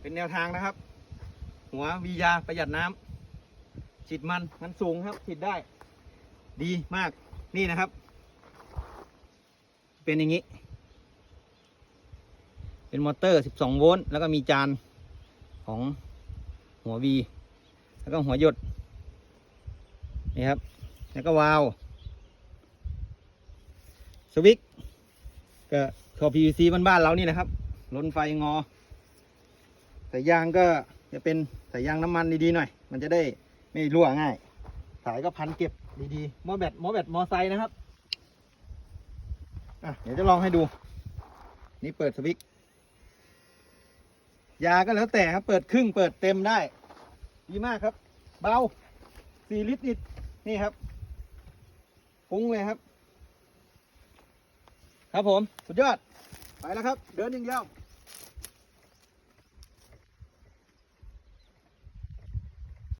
เป็นแนวทางนะครับ หัววียาประหยัดน้ำฉีดมันมันสูงครับฉีดได้ ดีมากนี่นะครับ เป็นอย่างนี้ เป็นมอเตอร์ 12 โวลต์แล้วก็มีจานของหัววีแล้วก็หัวหยดนี่ครับ แล้วก็วาล์วสวิตก็ขอ PVC บ้านๆเรานี่นะครับล้นไฟงอ สายยางก็จะเป็นสายยางน้ำมันดีๆหน่อย มันจะได้ไม่รั่วง่าย สายก็พันเก็บดีๆมอแบตมอแบตมอไซค์นะครับอะเดี๋ยวจะลองให้ดู นี่เปิดสวิตช์ยาก็แล้วแต่ครับ เปิดครึ่งเปิดเต็มได้ ดีมากครับ เบาสี่ลิตรนิดนี่ครับฟุ้งเลยครับ ครับผม สุดยอด ไปแล้วครับ เดินอย่างเดียว